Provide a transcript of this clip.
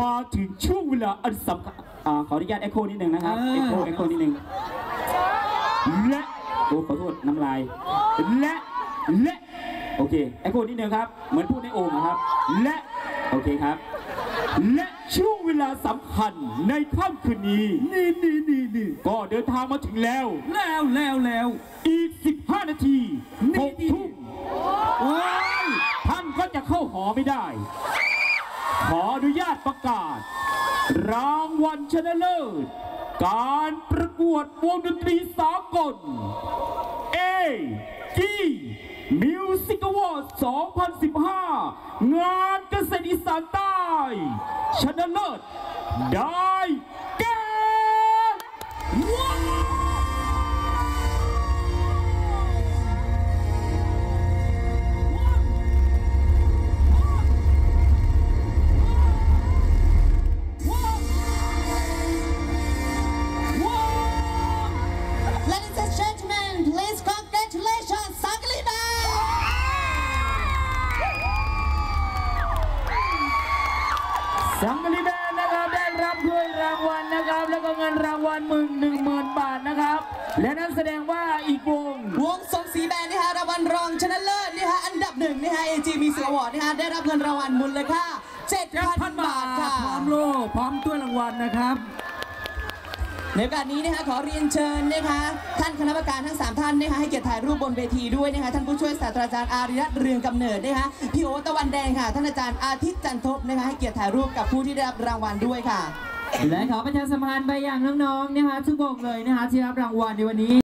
มาถึงช่วงเวลาอันสำคัญอ่าขออนุญาตเอ็กโคนิดหนึ่งนะครับเออเอ็กโคเอ็กโคนิดหนึ่งและโอ้ขอโทษน้ำลาย และ และ โอเค เอ็กโคนิดหนึ่งครับ เหมือนพูดในโอ่งนะครับ และ โอเคครับ และช่วงเวลาสำคัญในค่ำคืนนี้ นี่นี่นี่นี่ก็เดินทางมาถึงแล้ว แล้วแล้วแล้ว อีก 15 นาทีนี่หกทุ่มโอ้ยท่านก็จะเข้าหอไม่ได้ ขออนุญาตประกาศ รางวัลชนะเลิศ การประกวดวงดนตรีสากล A G Music Award 2015 งานเกษตรอีสานใต้ชนะเลิศ ได้แก่ สังกะรีแบนนะครับได้รับถ้วยรางวัลนะครับ แล้วก็เงินรางวัลหมื่นหนึ่งหมื่นบาทนะครับ และนั่นแสดงว่าอีกวง วงสมศรีแบนด์นะคะรางวัลรองชนะเลิศนะคะอันดับหนึ่งนะคะ AG Music Award นะคะได้รับเงินรางวัลมูลค่า7,000พันบาบาททค่ะ พร้อมโล่พร้อมถ้วยรางวัลนะครับ ในโอกาสนี้นะคะขอเรียนเชิญนะคะท่านคณะกรรมการทั้ง 3 ท่านนะคะให้เกียรติถ่ายรูปบนเวทีด้วยนะคะท่านผู้ช่วยศาสตราจารย์อาริรัตน์เรืองกำเนิดนะคะพี่โอตะวันแดงค่ะท่านอาจารย์อาทิตย์จันทบนะคะให้เกียรติถ่ายรูปกับผู้ที่ได้รับรางวัลด้วยค่ะ และขอประชาสัมพันธ์ไปยังน้องๆนะคะทุกวงเลยนะคะที่รับรางวัลในวันนี้